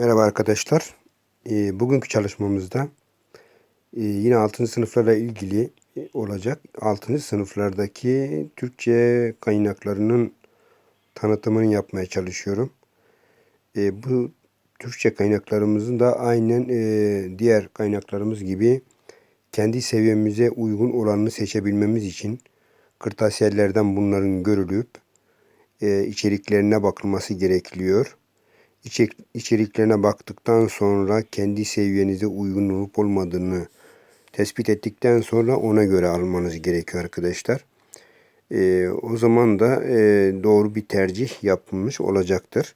Merhaba arkadaşlar. Ee, Bugünkü çalışmamızda e, yine 6. sınıflarla ilgili e, olacak. 6. sınıflardaki Türkçe kaynaklarının tanıtımını yapmaya çalışıyorum. E, Bu Türkçe kaynaklarımızın da aynen diğer kaynaklarımız gibi kendi seviyemize uygun olanını seçebilmemiz için kırtasiyelerden bunların görülüp içeriklerine bakılması gerekiyor. İçerik, içeriklerine baktıktan sonra kendi seviyenize uygun olup olmadığını tespit ettikten sonra ona göre almanız gerekiyor arkadaşlar. E, o zaman da e, doğru bir tercih yapılmış olacaktır.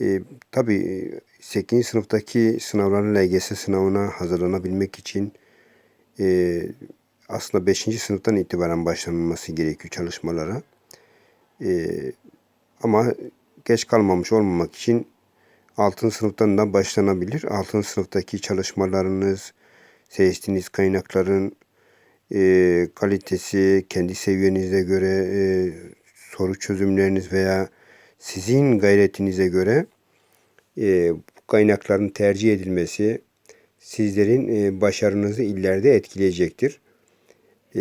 E, tabii 8. sınıftaki sınavların LGS sınavına hazırlanabilmek için e, aslında 5. sınıftan itibaren başlanılması gerekiyor çalışmalara. E, ama geç kalmamış olmamak için 6. sınıftan da başlanabilir. 6. sınıftaki çalışmalarınız, seçtiğiniz kaynakların e, kalitesi, kendi seviyenize göre e, soru çözümleriniz veya sizin gayretinize göre e, kaynakların tercih edilmesi sizlerin e, başarınızı ileride etkileyecektir. E,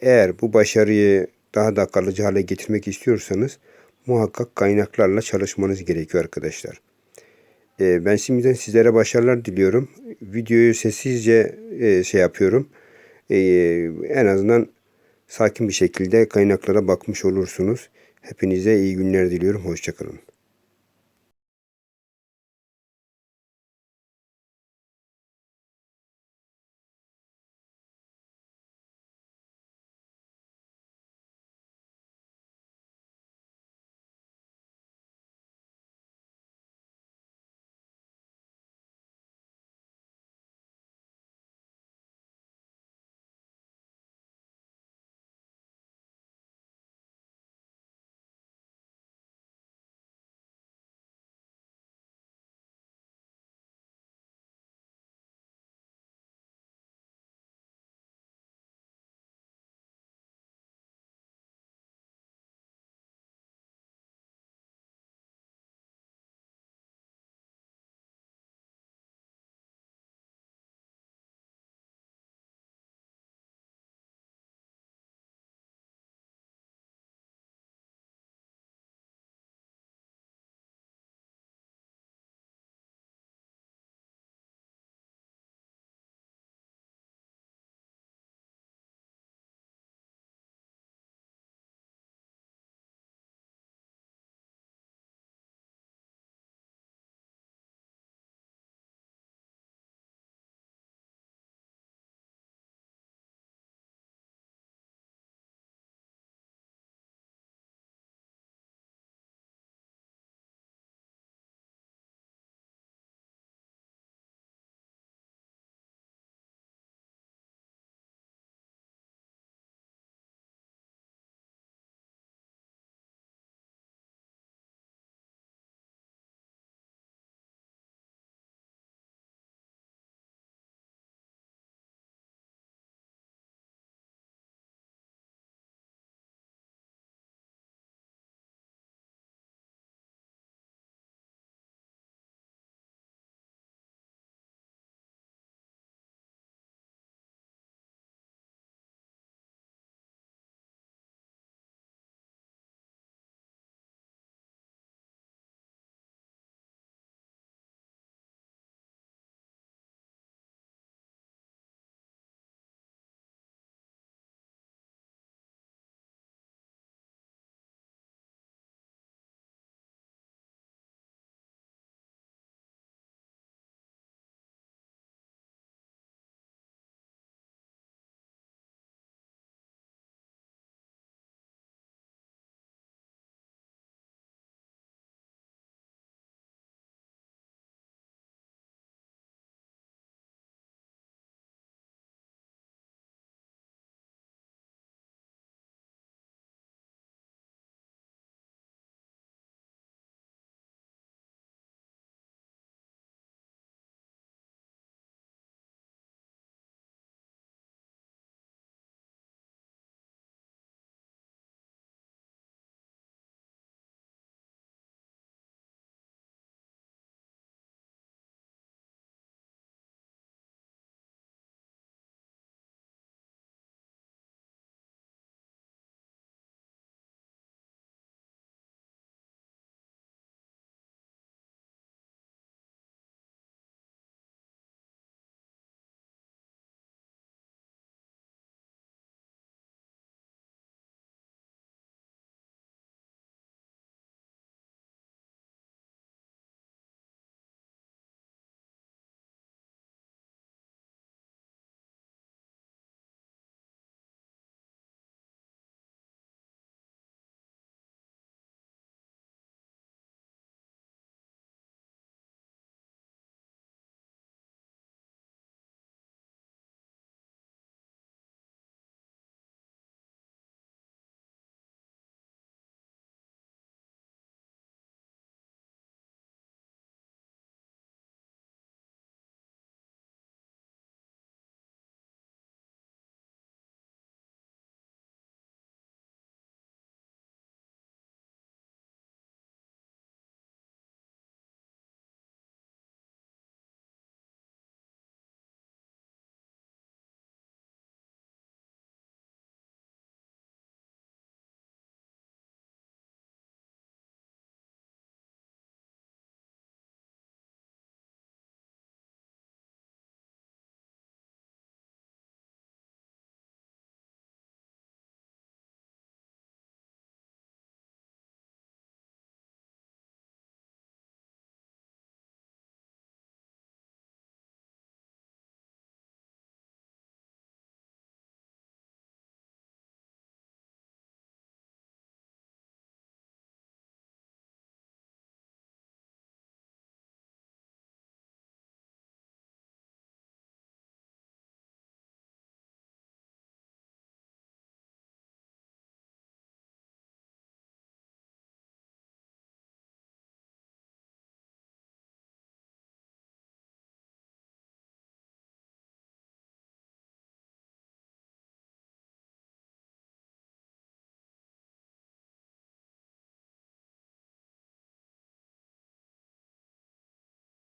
eğer bu başarıyı daha da kalıcı hale getirmek istiyorsanız muhakkak kaynaklarla çalışmanız gerekiyor arkadaşlar. E, ben şimdiden sizlere başarılar diliyorum. Videoyu sessizce e, şey yapıyorum. E, en azından sakin bir şekilde kaynaklara bakmış olursunuz. Hepinize iyi günler diliyorum. Hoşçakalın.